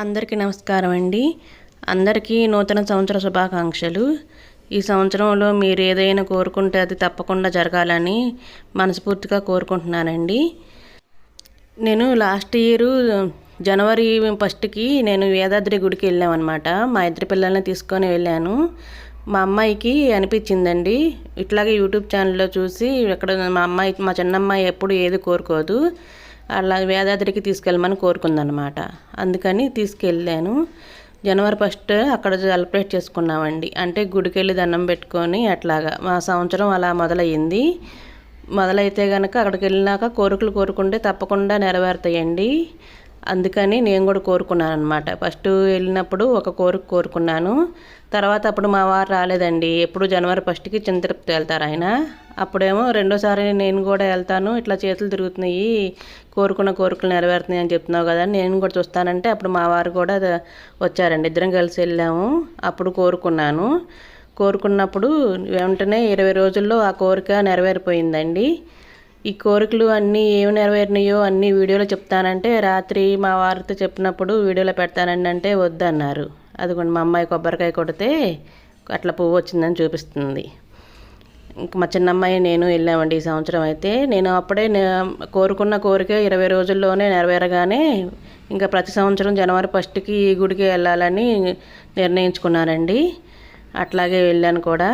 అందరికీ నమస్కారం అండి. అందరికీ నూతన సంవత్సర శుభాకాంక్షలు. ఈ సంవత్సరంలో మీరు ఏదైనా కోరుకుంటే అది తప్పకుండా జరగాలని మనస్ఫూర్తిగా కోరుకుంటున్నానండి. నేను లాస్ట్ ఇయర్ జనవరి ఫస్ట్కి నేను వేదాద్రి గుడికి వెళ్ళామన్నమాట. మా ఇద్దరి పిల్లల్ని తీసుకొని వెళ్ళాను. మా అమ్మాయికి అనిపించిందండి. ఇట్లాగే యూట్యూబ్ ఛానల్లో చూసి ఇక్కడ మా అమ్మాయి మా చిన్నమ్మాయి ఎప్పుడు ఏది కోరుకోదు. అలా వేదాద్రికి తీసుకెళ్ళమని కోరుకుందనమాట అందుకని తీసుకెళ్ళాను. జనవరి ఫస్ట్ అక్కడ సెలబ్రేట్ చేసుకున్నామండి. అంటే గుడికి వెళ్ళి దండం పెట్టుకొని అట్లాగా మా సంవత్సరం అలా మొదలయ్యింది. మొదలైతే కనుక అక్కడికి వెళ్ళినాక కోరికలు కోరుకుంటే తప్పకుండా నెరవేరుతాయండి. అందుకని నేను కూడా కోరుకున్నాను అనమాట ఫస్ట్ వెళ్ళినప్పుడు ఒక కోరిక కోరుకున్నాను. తర్వాత అప్పుడు మా వారు రాలేదండి. ఎప్పుడు జనవరి ఫస్ట్కి చిన్న వెళ్తారు ఆయన. అప్పుడేమో రెండోసారి నేను కూడా వెళ్తాను. ఇట్లా చేతులు తిరుగుతున్నాయి. కోరుకున్న కోరికలు నెరవేరుతున్నాయి అని చెప్తున్నావు కదా నేను కూడా చూస్తానంటే అప్పుడు మా వారు కూడా వచ్చారండి. ఇద్దరం కలిసి వెళ్ళాము. అప్పుడు కోరుకున్నాను. కోరుకున్నప్పుడు వెంటనే ఇరవై రోజుల్లో ఆ కోరిక నెరవేరిపోయిందండి. ఈ కోరికలు అన్నీ ఏమి నెరవేరినాయో అన్ని వీడియోలో చెప్తానంటే రాత్రి మా వారితో చెప్పినప్పుడు వీడియోలో పెడతానండి అంటే వద్దన్నారు. అదిగోండి మా అమ్మాయి కొబ్బరికాయ కొడితే అట్లా పువ్వు వచ్చిందని చూపిస్తుంది. ఇంకా మా చిన్నమ్మాయి నేను వెళ్ళామండి ఈ సంవత్సరం అయితే. నేను అప్పుడే కోరుకున్న కోరిక ఇరవై రోజుల్లోనే నెరవేరగానే ఇంకా ప్రతి సంవత్సరం జనవరి ఫస్ట్కి ఈ గుడికి వెళ్ళాలని నిర్ణయించుకున్నానండి. అట్లాగే వెళ్ళాను కూడా.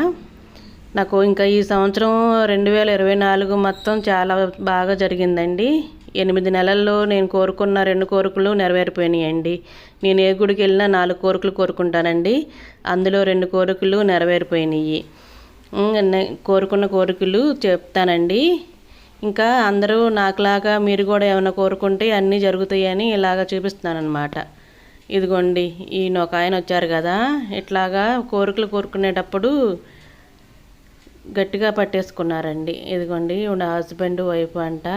నాకు ఇంకా ఈ సంవత్సరం రెండు వేల ఇరవై నాలుగు మొత్తం చాలా బాగా జరిగిందండి. ఎనిమిది నెలల్లో నేను కోరుకున్న రెండు కోరికలు నెరవేరిపోయినాయండి. నేను ఏ గుడికి వెళ్ళినా నాలుగు కోరికలు కోరుకుంటానండి. అందులో రెండు కోరికలు నెరవేరిపోయినాయి. కోరుకున్న కోరికలు చెప్తానండి. ఇంకా అందరూ నాకులాగా మీరు కూడా ఏమైనా కోరుకుంటే అన్నీ జరుగుతాయని ఇలాగ చూపిస్తున్నానమాట ఇదిగోండి ఈయన ఒక ఆయన వచ్చారు కదా ఇట్లాగా కోరికలు కోరుకునేటప్పుడు గట్టిగా పట్టేసుకున్నారండి. ఇదిగోండి నా హస్బెండ్ వైఫ్ అంట.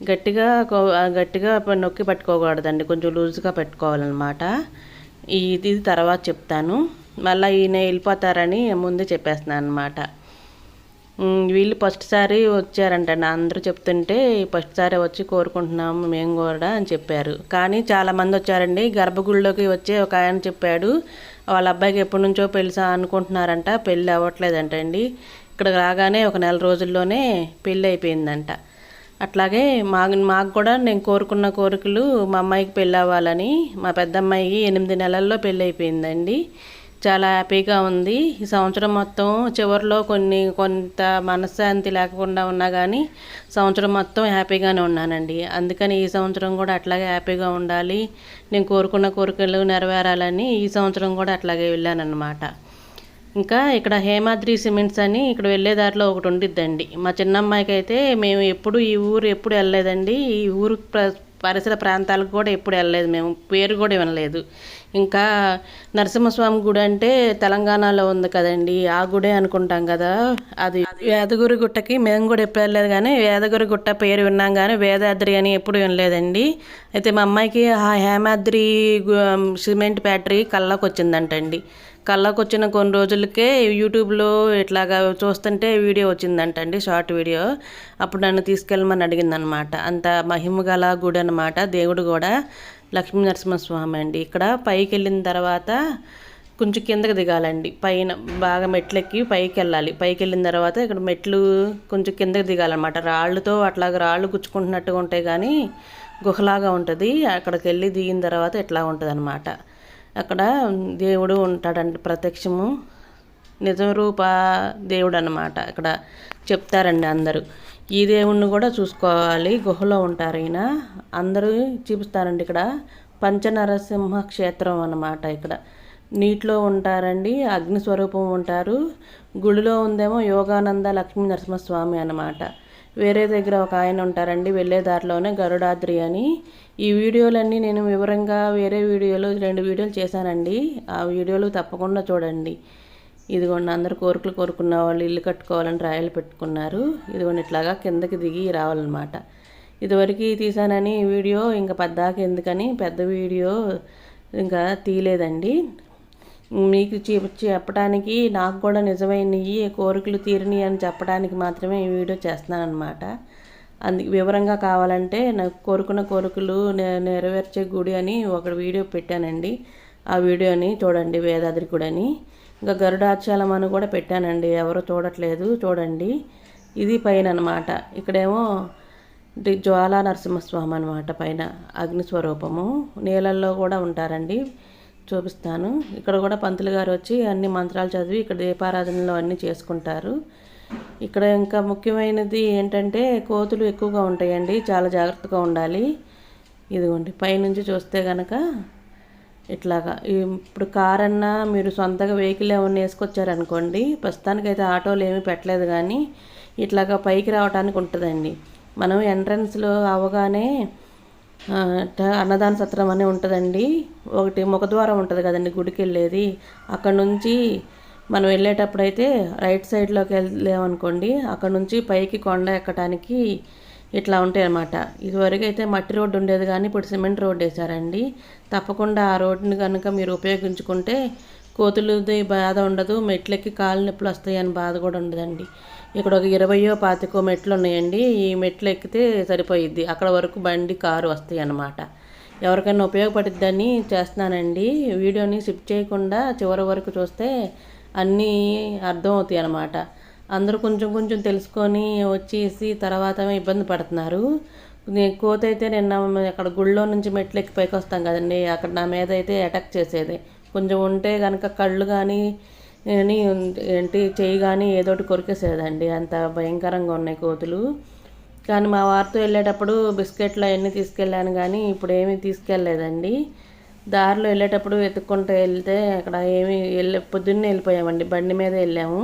గట్టిగా గట్టిగా నొక్కి పట్టుకోకూడదండి. కొంచెం లూజ్గా పెట్టుకోవాలన్నమాట. ఇది తర్వాత చెప్తాను. మళ్ళీ ఈయన వెళ్ళిపోతారని ముందే చెప్పేస్తున్నాను అనమాట వీళ్ళు ఫస్ట్ సారి వచ్చారంట అందరూ చెప్తుంటే ఫస్ట్ సారి వచ్చి కోరుకుంటున్నాము మేము కూడా అని చెప్పారు. కానీ చాలామంది వచ్చారండి. గర్భగుడిలోకి వచ్చే ఒక ఆయన చెప్పాడు. వాళ్ళ అబ్బాయికి ఎప్పటి నుంచో పెళ్ళి అనుకుంటున్నారంట. పెళ్ళి అవ్వట్లేదంట అండి ఇక్కడ రాగానే ఒక నెల రోజుల్లోనే పెళ్ళి అయిపోయిందంట. అట్లాగే మా మాకు కూడా నేను కోరుకున్న కోరికలు మా అమ్మాయికి పెళ్ళి అవ్వాలని మా పెద్ద అమ్మాయికి ఎనిమిది నెలల్లో పెళ్ళి అయిపోయిందండి. చాలా హ్యాపీగా ఉంది. ఈ సంవత్సరం మొత్తం చివరిలో కొన్ని కొంత మనశ్శాంతి లేకుండా ఉన్నా కానీ సంవత్సరం మొత్తం హ్యాపీగానే ఉన్నానండి. అందుకని ఈ సంవత్సరం కూడా అట్లాగే హ్యాపీగా ఉండాలి. నేను కోరుకున్న కోరికలు నెరవేరాలని ఈ సంవత్సరం కూడా అట్లాగే వెళ్ళానన్నమాట. ఇంకా ఇక్కడ హేమాద్రి సిమెంట్స్ అని ఇక్కడ వెళ్ళే దారిలో ఒకటి ఉండిద్దండి. మా చిన్నమ్మాయికి అయితే మేము ఎప్పుడు ఈ ఊరు ఎప్పుడు వెళ్ళలేదండి. ఈ ఊరు పరిసర ప్రాంతాలకు కూడా ఎప్పుడు వెళ్ళలేదు మేము. పేరు కూడా వినలేదు. ఇంకా నరసింహస్వామి గుడి అంటే తెలంగాణలో ఉంది కదండి. ఆ గుడే అనుకుంటాం కదా. అది వేదగురి గుట్టకి మేము కూడా ఎప్పుడు వెళ్ళలేదు కానీ వేదగురి గుట్ట పేరు విన్నాం కానీ వేదాద్రి అని ఎప్పుడు వినలేదండి. అయితే మా అమ్మాయికి ఆ హేమాద్రి సిమెంట్ ఫ్యాక్టరీ కళ్ళకు వచ్చిందంటండి. కళ్ళకు వచ్చిన కొన్ని రోజులకే యూట్యూబ్లో ఇట్లాగా చూస్తుంటే వీడియో వచ్చిందంటండి షార్ట్ వీడియో. అప్పుడు నన్ను తీసుకెళ్ళమని అడిగిందనమాట. అంత మహిమ గల గుడి అనమాట దేవుడు కూడా లక్ష్మీ నరసింహస్వామి అండి. ఇక్కడ పైకి వెళ్ళిన తర్వాత కొంచెం కిందకి దిగాలండి. పైన బాగా మెట్లెక్కి పైకి వెళ్ళాలి పైకి వెళ్ళిన తర్వాత ఇక్కడ మెట్లు కొంచెం కిందకి దిగాలన్నమాట. రాళ్ళతో అట్లాగా రాళ్ళు గుచ్చుకుంటున్నట్టుగా ఉంటాయి కానీ గుహలాగా ఉంటుంది. అక్కడికి వెళ్ళి దిగిన తర్వాత ఇట్లా ఉంటుంది అనమాట అక్కడ దేవుడు ఉంటాడండి ప్రత్యక్షము. నిజం రూప దేవుడు అనమాట ఇక్కడ చెప్తారండి అందరూ. ఈ దేవుణ్ణి కూడా చూసుకోవాలి. గుహలో ఉంటారు ఈయన. అందరూ చూపిస్తారండి ఇక్కడ. పంచనరసింహ క్షేత్రం అన్నమాట ఇక్కడ. నీటిలో ఉంటారండి. అగ్ని స్వరూపం ఉంటారు. గుడిలో ఉందేమో యోగానంద లక్ష్మీ నరసింహస్వామి అనమాట వేరే దగ్గర ఒక ఆయన ఉంటారండి వెళ్ళే దారిలోనే గరుడాద్రి అని. ఈ వీడియోలన్నీ నేను వివరంగా వేరే వీడియోలో రెండు వీడియోలు చేశానండి. ఆ వీడియోలు తప్పకుండా చూడండి. ఇదిగోండి అందరు కోరికలు కోరుకున్న వాళ్ళు ఇల్లు కట్టుకోవాలని రాయలు పెట్టుకున్నారు. ఇదిగోండి ఇట్లాగా కిందకి దిగి రావాలన్నమాట. ఇదివరకు తీసానని వీడియో ఇంకా పెద్దాక ఎందుకని పెద్ద వీడియో ఇంకా తీయలేదండి. మీకు చెప్పడానికి నాకు కూడా నిజమైనవి కోరికలు తీరినాయి అని చెప్పడానికి మాత్రమే ఈ వీడియో చేస్తున్నాను అనమాట అందుకు వివరంగా కావాలంటే నాకు కోరుకున్న కోరికలు నెరవేర్చే గుడి అని ఒక వీడియో పెట్టానండి. ఆ వీడియోని చూడండి వేదాద్రి గుడి అని ఇంకా గరుడాచలం అని కూడా పెట్టానండి. ఎవరు చూడట్లేదు చూడండి. ఇది పైన అనమాట ఇక్కడేమో జ్వాలా నరసింహస్వామి అనమాట పైన అగ్నిస్వరూపము. నీళ్ళల్లో కూడా ఉంటారండి. చూపిస్తాను. ఇక్కడ కూడా పంతులు గారు వచ్చి అన్ని మంత్రాలు చదివి ఇక్కడ దీపారాధనలో అన్నీ చేసుకుంటారు. ఇక్కడ ఇంకా ముఖ్యమైనది ఏంటంటే కోతులు ఎక్కువగా ఉంటాయండి. చాలా జాగ్రత్తగా ఉండాలి. ఇదిగోండి పైనుంచి చూస్తే కనుక ఇట్లాగా. ఇప్పుడు కార్ అన్నా మీరు సొంతగా వెహికల్ ఏమన్నా వేసుకొచ్చారనుకోండి ప్రస్తుతానికైతే ఆటోలు ఏమీ పెట్టలేదు కానీ ఇట్లాగా పైకి రావడానికి ఉంటుందండి. మనం ఎంట్రన్స్లో అవగానే అన్నదాన సత్రం అని ఉంటుందండి. ఒకటి ముఖద్వారం ఉంటుంది కదండి గుడికి వెళ్ళేది అక్కడ నుంచి మనం వెళ్ళేటప్పుడు అయితే రైట్ సైడ్లోకి వెళ్ళామనుకోండి అక్కడ నుంచి పైకి కొండ ఎక్కడానికి ఇట్లా ఉంటాయి అన్నమాట ఇదివరకు అయితే మట్టి రోడ్డు ఉండేది కానీ ఇప్పుడు సిమెంట్ రోడ్డు వేశారండి. తప్పకుండా ఆ రోడ్డుని కనుక మీరు ఉపయోగించుకుంటే కోతులది బాధ ఉండదు మెట్లెక్కి కాలు నొప్పులు వస్తాయని బాధ కూడా ఉండదండి. ఇక్కడ ఒక ఇరవయో పాతికో మెట్లు ఉన్నాయండి ఈ మెట్లు ఎక్కితే సరిపోయిద్ది. అక్కడ వరకు బండి కారు వస్తాయి అన్నమాట. ఎవరికైనా ఉపయోగపడిద్దని చేస్తున్నానండి. వీడియోని సిప్ చేయకుండా చివరి వరకు చూస్తే అన్నీ అర్థమవుతాయి అన్నమాట. అందరూ కొంచెం కొంచెం తెలుసుకొని వచ్చేసి తర్వాత ఇబ్బంది పడుతున్నారు. కోతైతే నిన్న అక్కడ గుళ్ళో నుంచి మెట్లు ఎక్కి పైకి వస్తాం కదండి. అక్కడ నా మీద అయితే అటాక్ చేసేది. కొంచెం ఉంటే కనుక కళ్ళు కానీ ఏంటి చెయ్యి కానీ ఏదోటి కొరికేసేదండి. అంత భయంకరంగా ఉన్నాయి కోతులు. కానీ మా వారితో వెళ్ళేటప్పుడు బిస్కెట్లు అవన్నీ తీసుకెళ్ళాను కానీ ఇప్పుడు ఏమీ తీసుకెళ్ళలేదండి. దారిలో వెళ్ళేటప్పుడు వెతుక్కుంటూ వెళ్తే అక్కడ ఏమి వెళ్ళే పొద్దున్నే వెళ్ళిపోయామండి. బండి మీద వెళ్ళాము.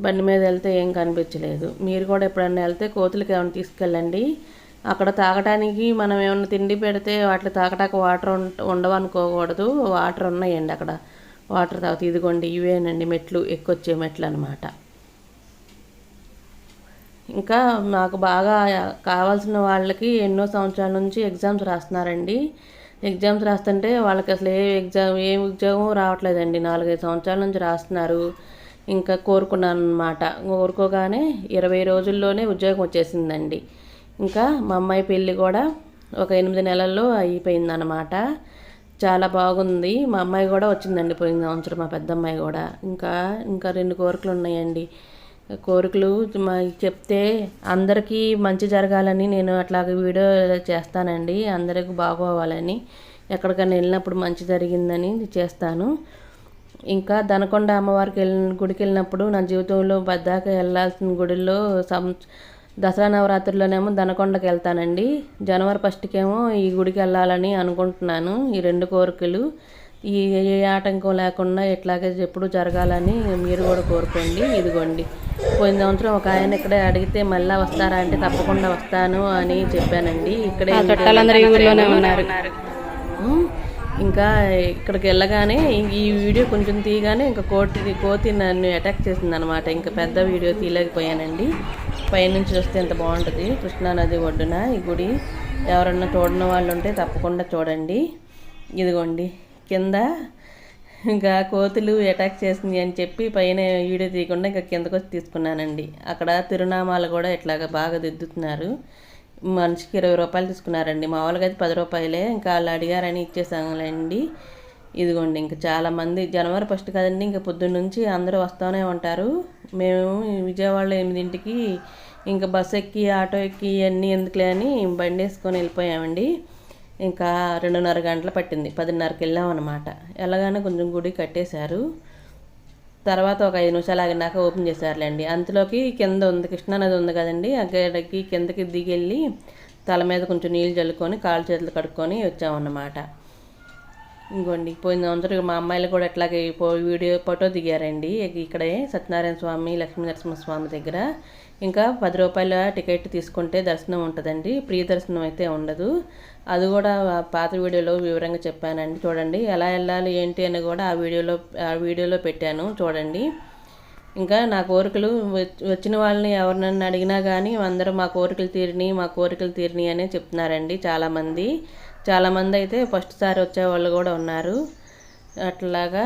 బండి మీద వెళ్తే ఏం కనిపించలేదు. మీరు కూడా ఎప్పుడన్నా వెళ్తే కోతులకి ఏమైనా తీసుకెళ్ళండి. అక్కడ తాగడానికి మనం ఏమైనా తిండి పెడితే వాటిని తాగటానికి వాటర్ ఉండవనుకోకూడదు. వాటర్ ఉన్నాయండి అక్కడ. వాటర్ తాగుతూ ఇదిగోండి ఇవేనండి మెట్లు ఎక్కొచ్చే మెట్లు అనమాట ఇంకా నాకు బాగా కావాల్సిన వాళ్ళకి ఎన్నో సంవత్సరాల నుంచి ఎగ్జామ్స్ రాస్తున్నారండి. ఎగ్జామ్స్ రాస్తుంటే వాళ్ళకి అసలు ఏ ఎగ్జామ్ ఏ ఉద్యోగం రావట్లేదండి. నాలుగైదు సంవత్సరాల నుంచి రాస్తున్నారు. ఇంకా కోరుకున్నాను అనమాట కోరుకోగానే ఇరవై రోజుల్లోనే ఉద్యోగం వచ్చేసిందండి. ఇంకా మా అమ్మాయి పెళ్ళి కూడా ఒక ఎనిమిది నెలల్లో అయిపోయిందనమాట చాలా బాగుంది. మా అమ్మాయి కూడా వచ్చిందండి పోయిన సంవత్సరం మా పెద్ద అమ్మాయి కూడా. ఇంకా ఇంకా రెండు కోరికలు ఉన్నాయండి. కోరికలు మా చెప్తే అందరికీ మంచి జరగాలని నేను అట్లాగే వీడియో చేస్తానండి. అందరికి బాగోవాలని ఎక్కడికైనా వెళ్ళినప్పుడు మంచి జరిగిందని చేస్తాను. ఇంకా దనకొండ అమ్మవారికి వెళ్ళిన గుడికి వెళ్ళినప్పుడు నా జీవితంలో బద్దాక వెళ్ళాల్సిన గుడిలో సం దసరా నవరాత్రుల్లోనేమో దనకొండకి వెళ్తానండి జనవరి ఫస్ట్కేమో ఈ గుడికి వెళ్ళాలని అనుకుంటున్నాను ఈ రెండు కోరికలు. ఈ ఏ ఆటంకం లేకుండా ఇట్లాగే ఎప్పుడు జరగాలని మీరు కూడా కోరుకోండి. ఇదిగోండి పోయిన సంవత్సరం ఒక ఆయన ఇక్కడే అడిగితే మళ్ళీ వస్తారా అంటే తప్పకుండా వస్తాను అని చెప్పానండి. ఇక్కడే ఉన్నారు. ఇంకా ఇక్కడికి వెళ్ళగానే ఈ వీడియో కొంచెం తీయగానే ఇంకా కోతి కోతి నన్ను అటాక్ చేసింది అనమాట ఇంకా పెద్ద వీడియో తీయలేకపోయానండి. పైనుంచి చూస్తే ఎంత బాగుంటుంది. కృష్ణానది ఒడ్డున ఈ గుడి. ఎవరన్నా చూడని వాళ్ళు ఉంటే తప్పకుండా చూడండి. ఇదిగోండి. కింద ఇంకా కోతులు అటాక్ చేసింది అని చెప్పి పైన వీడియో తీయకుండా ఇంకా కిందకు వచ్చి తీసుకున్నానండి. అక్కడ తిరునామాలు కూడా ఇట్లాగా బాగా దిద్దుతున్నారు. మనిషికి ఇరవై రూపాయలు తీసుకున్నారండి. మామూలుగా అయితే పది రూపాయలే. ఇంకా వాళ్ళు అడిగారని ఇచ్చేసాంలేండి ఇదిగోండి ఇంకా చాలామంది జనవరి ఫస్ట్ కదండి ఇంకా పొద్దున్న నుంచి అందరూ వస్తూనే ఉంటారు. మేము విజయవాడలో ఎనిమిదింటికి ఇంకా బస్సు ఎక్కి ఆటో ఎక్కి అన్నీ ఎందుకులే అని బండి వేసుకొని వెళ్ళిపోయామండి. ఇంకా రెండున్నర గంటలు పట్టింది. పదిన్నరకి వెళ్ళామన్నమాట. ఎలాగానే కొంచెం గుడి కట్టేశారు. తర్వాత ఒక ఐదు నిమిషాలు ఆగినాక ఓపెన్ చేశారులేండి. అంతలోకి కింద ఉంది కృష్ణానది ఉంది కదండి. అక్కడికి కిందకి దిగెళ్ళి తల మీద కొంచెం నీళ్ళు చల్లుకొని కాళ్ళు చేతులు కడుక్కొని వచ్చామన్నమాట. ఇంకోండి పోయిన సంవత్సరం మా అమ్మాయిలు కూడా ఎట్లాగే వీడియో ఫోటో దిగారండి. ఇక్కడే సత్యనారాయణ స్వామి లక్ష్మీ నరసింహస్వామి దగ్గర. ఇంకా పది రూపాయల టికెట్ తీసుకుంటే దర్శనం ఉంటుందండి. ప్రియ దర్శనం అయితే ఉండదు. అది కూడా పాత వీడియోలో వివరంగా చెప్పానండి. చూడండి ఎలా వెళ్ళాలి ఏంటి అని కూడా ఆ వీడియోలో ఆ వీడియోలో పెట్టాను. చూడండి. ఇంకా నా కోరికలు వచ్చిన వాళ్ళని ఎవరినన్నా అడిగినా కానీ అందరూ మా కోరికలు తీరిని మా కోరికలు తీరిని అనే చెప్తున్నారండి చాలామంది. చాలామంది అయితే ఫస్ట్ సారి వచ్చేవాళ్ళు కూడా ఉన్నారు. అట్లాగా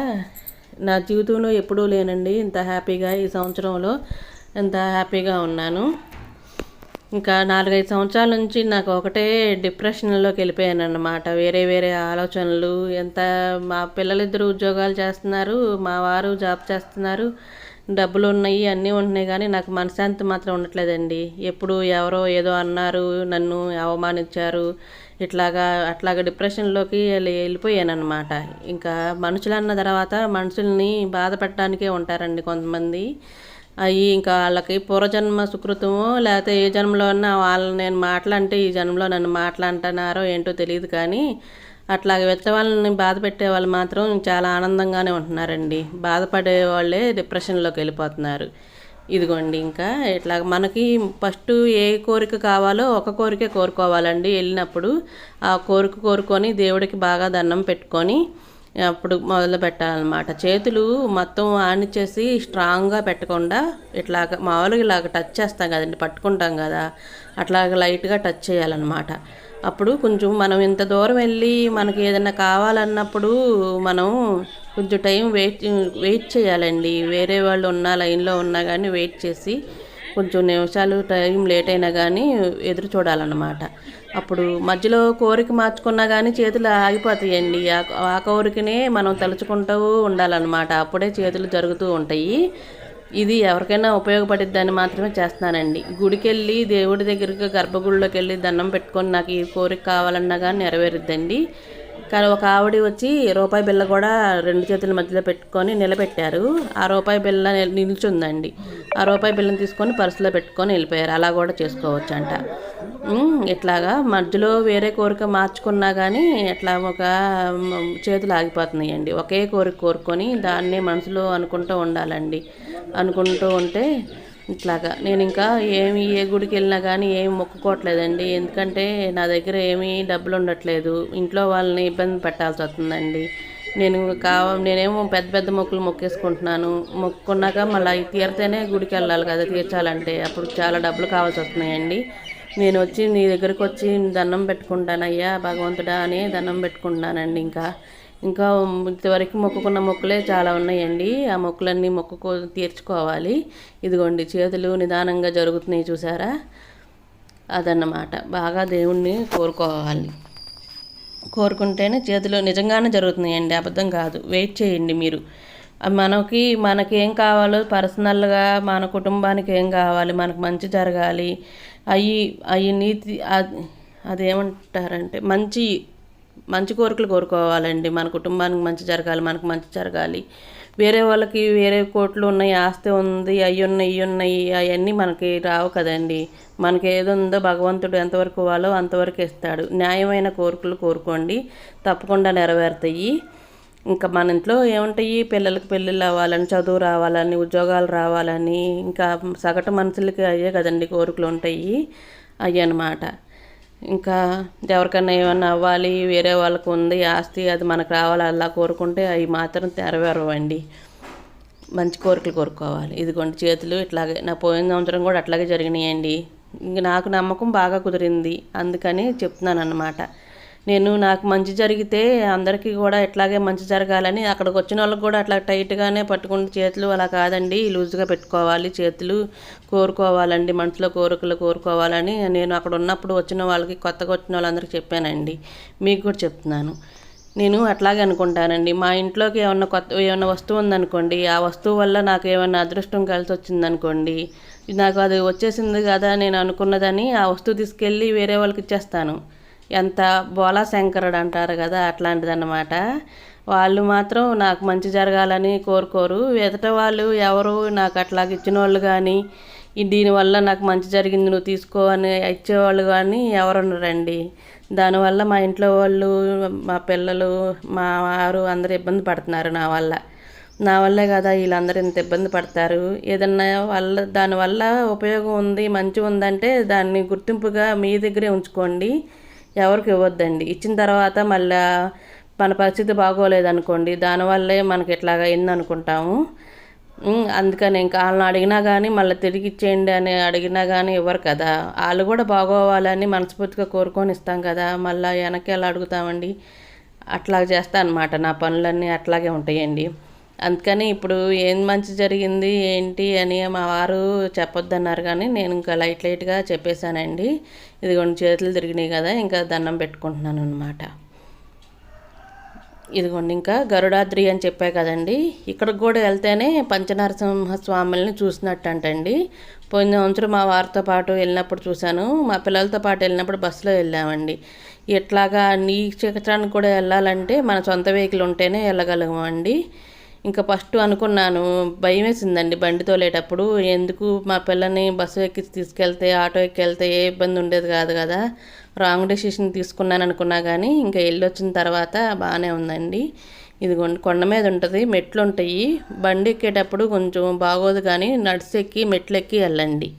నా జీవితంలో ఎప్పుడూ లేనండి. ఇంత హ్యాపీగా ఈ సంవత్సరంలో ఎంత హ్యాపీగా ఉన్నాను. ఇంకా నాలుగైదు సంవత్సరాల నుంచి నాకు ఒకటే డిప్రెషన్లోకి వెళ్ళిపోయాను అన్నమాట వేరే వేరే ఆలోచనలు ఎంత మా పిల్లలిద్దరు ఉద్యోగాలు చేస్తున్నారు మా వారు జాబ్ చేస్తున్నారు డబ్బులు ఉన్నాయి అన్నీ ఉంటున్నాయి కానీ నాకు మనశ్శాంతి మాత్రం ఉండట్లేదండి. ఎప్పుడు ఎవరో ఏదో అన్నారు నన్ను అవమానించారు. ఇట్లాగా అట్లాగా డిప్రెషన్లోకి వెళ్ళిపోయానమాట వెళ్ళిపోయాను ఇంకా మనుషులు అన్న తర్వాత మనుషుల్ని బాధ పెట్టడానికే ఉంటారండి కొంతమంది. అవి ఇంకా వాళ్ళకి పూర్వజన్మ సుకృతమో లేకపోతే ఏ జన్మలో అన్నా వాళ్ళని నేను మాటలంటే ఈ జన్మలో నన్ను మాట్లాంటున్నారో ఏంటో తెలియదు కానీ అట్లాగే వెచ్చ వాళ్ళని బాధ పెట్టే వాళ్ళు మాత్రం చాలా ఆనందంగానే ఉంటున్నారండి. బాధపడే వాళ్ళే డిప్రెషన్లోకి వెళ్ళిపోతున్నారు. ఇదిగోండి ఇంకా ఇట్లా మనకి ఫస్ట్ ఏ కోరిక కావాలో ఒక కోరికే కోరుకోవాలండి. వెళ్ళినప్పుడు ఆ కోరిక కోరుకొని దేవుడికి బాగా దండం పెట్టుకొని అప్పుడు మొదలు పెట్టాలన్నమాట. చేతులు మొత్తం ఆనిచ్చేసి స్ట్రాంగ్గా పెట్టకుండా ఇట్లాగ మామూలుగా ఇలాగ టచ్ చేస్తాం కదండి పట్టుకుంటాం కదా అట్లాగ లైట్గా టచ్ చేయాలన్నమాట. అప్పుడు కొంచెం మనం ఇంత దూరం వెళ్ళి మనకి ఏదైనా కావాలన్నప్పుడు మనం కొంచెం టైం వెయిట్ వెయిట్ చేయాలండి. వేరే వాళ్ళు ఉన్న లైన్లో ఉన్నా కానీ వెయిట్ చేసి కొంచెం నిమిషాలు టైం లేట్ అయినా కానీ ఎదురు చూడాలన్నమాట. అప్పుడు మధ్యలో కోరిక మార్చుకున్నా కానీ చేతులు ఆగిపోతాయండి. ఆ కోరికనే మనం తలుచుకుంటూ ఉండాలన్నమాట. అప్పుడే చేతులు జరుగుతూ ఉంటాయి. ఇది ఎవరికైనా ఉపయోగపడిద్దని మాత్రమే చేస్తున్నానండి. గుడికెళ్ళి దేవుడి దగ్గరికి గర్భగుడిలోకి వెళ్ళి దండం పెట్టుకొని నాకు ఈ కోరిక కావాలన్నా కానీ నెరవేరుద్దండి. కానీ ఒక ఆవిడ వచ్చి రూపాయి బిల్ల కూడా రెండు చేతుల మధ్యలో పెట్టుకొని నిలబెట్టారు. ఆ రూపాయి బిల్ల నిల్చుందండి. ఆ రూపాయి బిల్లని తీసుకొని పర్సులో పెట్టుకొని వెళ్ళిపోయారు. అలా కూడా చేసుకోవచ్చు అంట ఇట్లాగా మధ్యలో వేరే కోరిక మార్చుకున్నా కానీ ఇట్లా ఒక చేతులు ఆగిపోతున్నాయండి. ఒకే కోరిక కోరుకొని దాన్నే మనసులో అనుకుంటూ ఉండాలండి. అనుకుంటూ ఉంటే ఇట్లాగా. నేను ఇంకా ఏమి ఏ గుడికి వెళ్ళినా కానీ ఏమి మొక్కుకోవట్లేదండి. ఎందుకంటే నా దగ్గర ఏమీ డబ్బులు ఉండట్లేదు. ఇంట్లో వాళ్ళని ఇబ్బంది పెట్టాల్సి వస్తుందండి. నేను కావ నేనేమో పెద్ద పెద్ద మొక్కులు మొక్కేసుకుంటున్నాను. మొక్కున్నాక మళ్ళీ తీరితేనే గుడికి వెళ్ళాలి కదా తీర్చాలంటే. అప్పుడు చాలా డబ్బులు కావాల్సి వస్తున్నాయండి. నేను వచ్చి నీ దగ్గరకు వచ్చి దండం పెట్టుకుంటానయ్యా భగవంతుడా అని దండం పెట్టుకుంటున్నానండి ఇంకా. ఇంకా ఇంతవరకు మొక్కుకున్న మొక్కులే చాలా ఉన్నాయండి. ఆ మొక్కులన్నీ మొక్కుకో తీర్చుకోవాలి. ఇదిగోండి చేతులు నిదానంగా జరుగుతున్నాయి చూసారా? అదన్నమాట. బాగా దేవుణ్ణి కోరుకోవాలి. కోరుకుంటేనే చేతులు నిజంగానే జరుగుతున్నాయండి. అబద్ధం కాదు. వెయిట్ చేయండి మీరు. మనకి మనకి ఏం కావాలో పర్సనల్గా మన కుటుంబానికి ఏం కావాలి మనకు మంచి జరగాలి అవి అవి నీతి అదేమంటారంటే మంచి మంచి కోరికలు కోరుకోవాలండి. మన కుటుంబానికి మంచి జరగాలి మనకు మంచి జరగాలి. వేరే వాళ్ళకి వేరే కోట్లు ఉన్నాయి ఆస్తి ఉంది అవి ఉన్నాయి ఇవి ఉన్నాయి అవన్నీ మనకి రావు కదండి. మనకి ఏది ఉందో భగవంతుడు ఎంతవరకు ఇవ్వాలో అంతవరకు ఇస్తాడు. న్యాయమైన కోరికలు కోరుకోండి. తప్పకుండా నెరవేరుతాయి. ఇంకా మన ఇంట్లో ఏముంటాయి? పిల్లలకి పెళ్ళిళ్ళు అవ్వాలని చదువు రావాలని ఉద్యోగాలు రావాలని ఇంకా సగటు మనుషులకి అయ్యే కదండి కోరికలు ఉంటాయి. అయ్యనమాట ఇంకా ఎవరికైనా ఏమన్నా అవ్వాలి వేరే వాళ్ళకు ఉంది ఆస్తి అది మనకు రావాలి అలా కోరుకుంటే అవి మాత్రం తెరవేరవండి. మంచి కోరికలు కోరుకోవాలి. ఇదిగోండి చేతులు ఇట్లాగే నా పోయిన సంవత్సరం కూడా అట్లాగే జరిగినాయండి. ఇంక నాకు నమ్మకం బాగా కుదిరింది. అందుకని చెప్తున్నాను అన్నమాట నేను నాకు మంచి జరిగితే అందరికీ కూడా ఇట్లాగే మంచి జరగాలని అక్కడికి వచ్చిన వాళ్ళకి కూడా అట్లా టైట్గానే పట్టుకున్న చేతులు అలా కాదండి లూజ్గా పెట్టుకోవాలి చేతులు కోరుకోవాలండి మనసులో కోరికలు కోరుకోవాలని నేను అక్కడ ఉన్నప్పుడు వచ్చిన వాళ్ళకి కొత్తగా వచ్చిన వాళ్ళందరికీ చెప్పానండి. మీకు కూడా చెప్తున్నాను. నేను అట్లాగే అనుకుంటానండి. మా ఇంట్లోకి ఏమన్నా కొత్త ఏమన్నా వస్తువు ఉందనుకోండి ఆ వస్తువు వల్ల నాకు ఏమన్నా అదృష్టం కలిసి వచ్చిందనుకోండి నాకు అది వచ్చేసింది కదా నేను అనుకున్నదని ఆ వస్తువు తీసుకెళ్ళి వేరే వాళ్ళకి ఇచ్చేస్తాను. ఎంత బోలా శంకరుడు అంటారు కదా అట్లాంటిదన్నమాట. వాళ్ళు మాత్రం నాకు మంచి జరగాలని కోరుకోరు. ఎదుట వాళ్ళు ఎవరు నాకు అట్లా ఇచ్చిన వాళ్ళు కానీ దీనివల్ల నాకు మంచి జరిగింది నువ్వు తీసుకో అని ఇచ్చేవాళ్ళు కానీ ఎవరున్నారండి దానివల్ల మా ఇంట్లో వాళ్ళు మా పిల్లలు మా వారు అందరూ ఇబ్బంది పడుతున్నారు నా వల్ల. నా వల్లే కదా వీళ్ళందరూ ఇంత ఇబ్బంది పడతారు. ఏదన్నా వల్ల దానివల్ల ఉపయోగం ఉంది మంచి ఉందంటే దాన్ని గుర్తింపుగా మీ దగ్గరే ఉంచుకోండి. ఎవరికి ఇవ్వద్దండి. ఇచ్చిన తర్వాత మళ్ళీ మన పరిస్థితి బాగోలేదనుకోండి. దానివల్లే మనకి ఇట్లాగా అనుకుంటాము అందుకని ఇంకా వాళ్ళని అడిగినా కానీ మళ్ళీ తిరిగి ఇచ్చేయండి అని అడిగినా కానీ ఇవ్వరు కదా. వాళ్ళు కూడా బాగోవాలని మనస్ఫూర్తిగా కోరుకొని ఇస్తాం కదా. మళ్ళీ వెనక్కి ఎలా అడుగుతామండి. అట్లా చేస్తా అనమాట నా పనులన్నీ అట్లాగే ఉంటాయండి. అందుకని ఇప్పుడు ఏం మంచి జరిగింది ఏంటి అని మా వారు చెప్పొద్దన్నారు కానీ నేను ఇంకా లైట్ లైట్గా చెప్పేశానండి. ఇదిగోండి చేతులు తిరిగినాయి కదా ఇంకా దండం పెట్టుకుంటున్నాను అనమాట ఇదిగోండి ఇంకా గరుడాద్రి అని చెప్పా కదండి. ఇక్కడికి కూడా వెళ్తేనే పంచనరసింహ స్వాముల్ని చూసినట్టు అంటండి పోయిన సంవత్సరం మా వారితో పాటు వెళ్ళినప్పుడు చూశాను. మా పిల్లలతో పాటు వెళ్ళినప్పుడు బస్సులో వెళ్ళామండి. ఇట్లాగా నీ క్షేత్రానికి కూడా వెళ్ళాలంటే మన సొంత వెహికల్ ఉంటేనే వెళ్ళగలమండి. ఇంకా ఫస్ట్ అనుకున్నాను భయం వేసిందండి బండి తోలేటప్పుడు. ఎందుకు మా పిల్లని బస్సు ఎక్కి తీసుకెళ్తే ఆటో ఎక్కి వెళ్తే ఏ ఇబ్బంది ఉండేది కాదు కదా. రాంగ్ డెసిషన్ తీసుకున్నాను అనుకున్నా కానీ ఇంకా వెళ్ళి వచ్చిన తర్వాత బాగానే ఉందండి. ఇది కొండ మీద ఉంటుంది మెట్లు ఉంటాయి. బండి ఎక్కేటప్పుడు కొంచెం బాగోదు కానీ నడిచి ఎక్కి మెట్లు ఎక్కి వెళ్ళండి.